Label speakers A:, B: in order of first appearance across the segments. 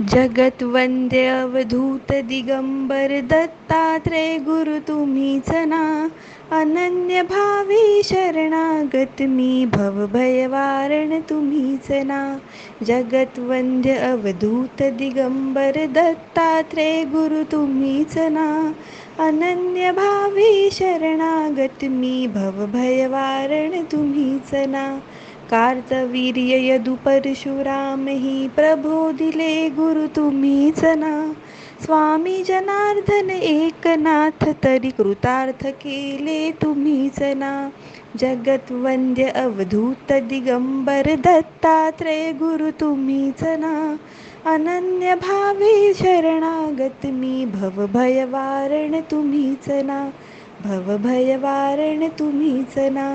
A: जगत्वंद्य अवधूत दिगंबर दत्तात्रय गुरु तुम्हीच ना अनन्य भावी शरणागत मी भवभयवारण तुम्हीच ना जगत्वंद्य अवधूत दिगंबर दत्तात्रय गुरु तुम्हीच ना अनन्य भावी शरणागत मी भवभयवारण तुम्हीच ना कार्तवीर्य यदु परशुराम ही गुरु तुम्हीच ना स्वामी जनार्दन एकनाथ तरी कृतार्थ केले तुम्हीच ना जगत्वंद्य अवधूत दिगंबर दत्तात्रय गुरु तुम्हीच ना अनन्य भावे शरणागत मी भवभयवारण तुम्हीच ना भवभयवारण तुम्हीच ना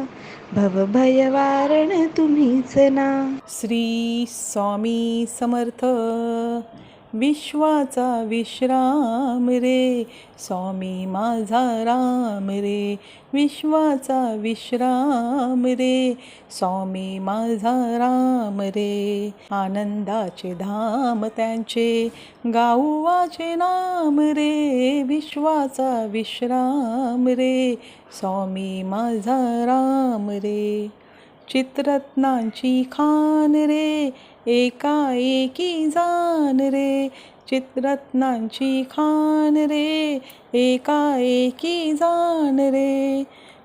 A: भवभयवारण तुम्हीच ना.
B: श्री स्वामी समर्थ. विश्वाचा विश्राम रे. स्वामी माझा राम रे. विश्वाचा विश्राम रे. स्वामी माझा राम रे. आनंदाचे धाम त्यांचे गाऊवाचे नाम रे. विश्वाचा विश्राम रे. स्वामी माझा राम रे. चित्रत्नांची खान रे. एकाएकी जान रे चित्ररत्नांची खान रे. एकाएकी जान रे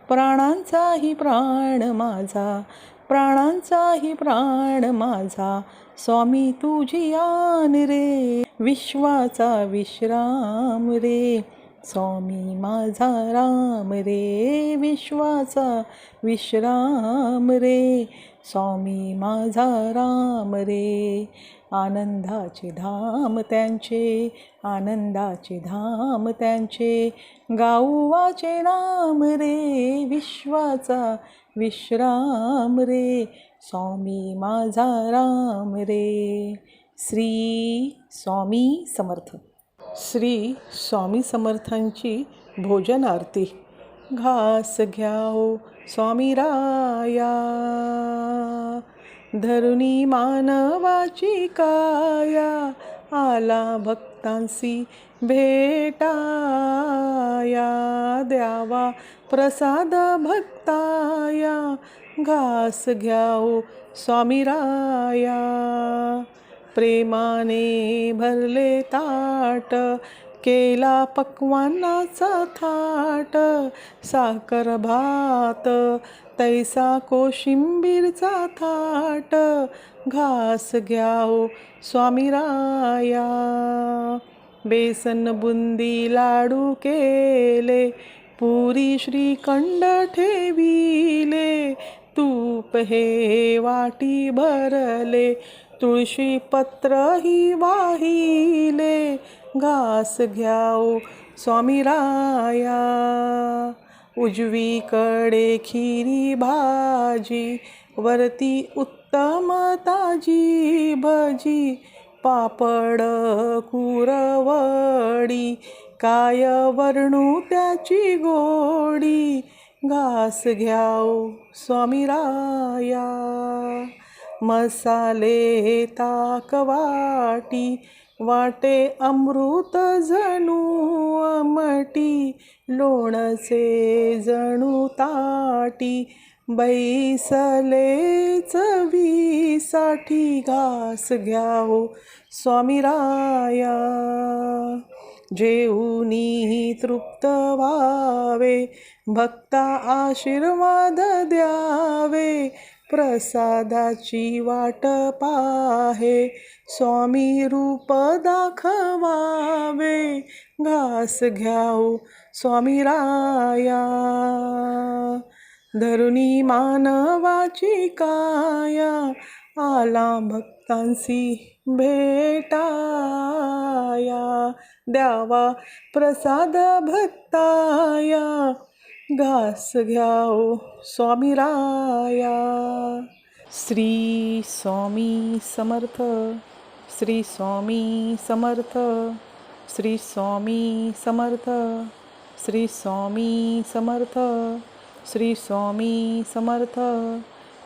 B: प्राणांचाही प्राण माझा प्राणांचाही प्राण माझा. स्वामी तुझी आन रे विश्वाचा विश्राम रे. स्वामी माझा राम रे विश्वाचा विश्राम रे. स्वामी माझा राम रे आनंदाचे धाम त्यांचे आनंदाचे धाम त्यांचे. गाऊवाचे नाम रे विश्वाचा विश्राम रे. स्वामी माझा राम रे. श्री स्वामी समर्थ. श्री स्वामी समर्थांची भोजन आरती घास घ्याओ स्वामी राया. धरुणी मानवाची काया आला भक्तांसी भेटाया. द्यावा प्रसाद भक्ताया घास घ्याओ स्वामी राया. प्रेमाने भरले ताट केला पक्वानाचा थाट साखर भात तैसा कोशिंबीरचा थाट घास घ्याओ स्वामीराया. बेसन बुंदी लाडू केले पुरी श्रीखंड ठेविले तूप हे वाटी भरले तुळशी पत्रही वाहिले घास घ्याओ स्वामी राया. उजवीकडे खिरी भाजी वरती उत्तम ताजी भजी पापड कुरवडी काय वर्णू त्याची गोडी घास घ्याओ स्वामी राया मसाले ताक वाटी वाटे अमृत जणू अमटी लोणचे जणू ताटी बैसले चवीसाठी घास घ्याव स्वामी जेऊनीही तृप्त व्हावे भक्ता आशीर्वाद द्यावे प्रसादाची वाट पाहे स्वामी रूप दाखवावे घास घ्याओ स्वामी राया. धरुणी मानवाची काया आला भक्तांसी भेटाया, द्यावा प्रसाद भक्ताया, घास घ्याओ स्वामी राया श्री स्वामी समर्थ, श्री स्वामी समर्थ, श्री स्वामी समर्थ, श्री स्वामी समर्थ, श्री स्वामी समर्थ।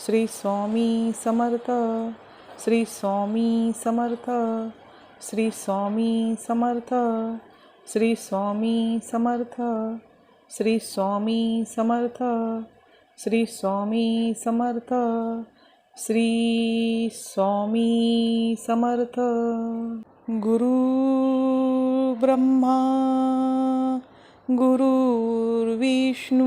B: श्री स्वामी समर्थ श्री स्वामी समर्थ श्री स्वामी समर्थ श्री स्वामी समर्थ श्री स्वामी समर्थ श्री स्वामी समर्थ श्री स्वामी समर्थ। गुरु ब्रह्मा गुरुर्विष्णू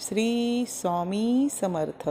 B: श्री स्वामी समर्थ.